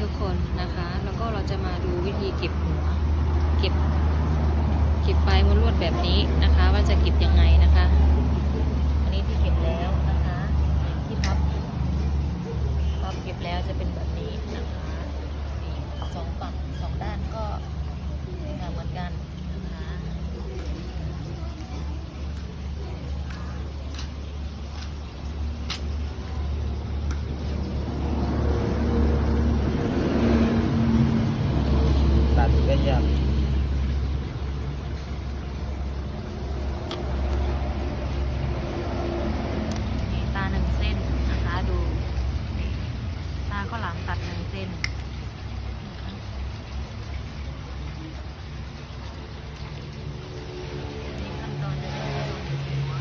ทุกคนนะคะ แล้วก็เราจะมาดูวิธีเก็บหัว เก็บ เก็บปลายมดลวดแบบนี้นะคะว่าจะเก็บยังไงนะคะ อันนี้ที่เก็บแล้วนะคะ ที่พับพับเก็บแล้วจะเป็นแบบนี้นะคะนี่สองฝั่งสองด้านก็เหมือนกันนะคะ ตัด ก็ยากนี่ตาหนึ่งเส้นนะคะดู ตาข้าวหลามตัดหนึ่งเส้นนะคะนี่ขั้นตอนจะเป็นการเก็บหัว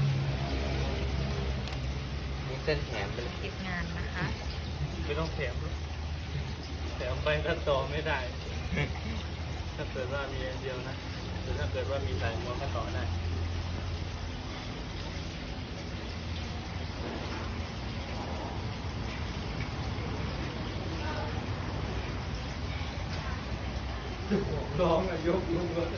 มีเส้นแถมไปเลยเก็บงานนะคะ ไม่ต้องแถมหรอกแถมไปก็ต่อไม่ได้ ถ้าเกิดว่ามีอันเดียวนะหรือถ้าเกิดว่ามีสายม้วนก็ต่อได้ร้องอะยกยกรถ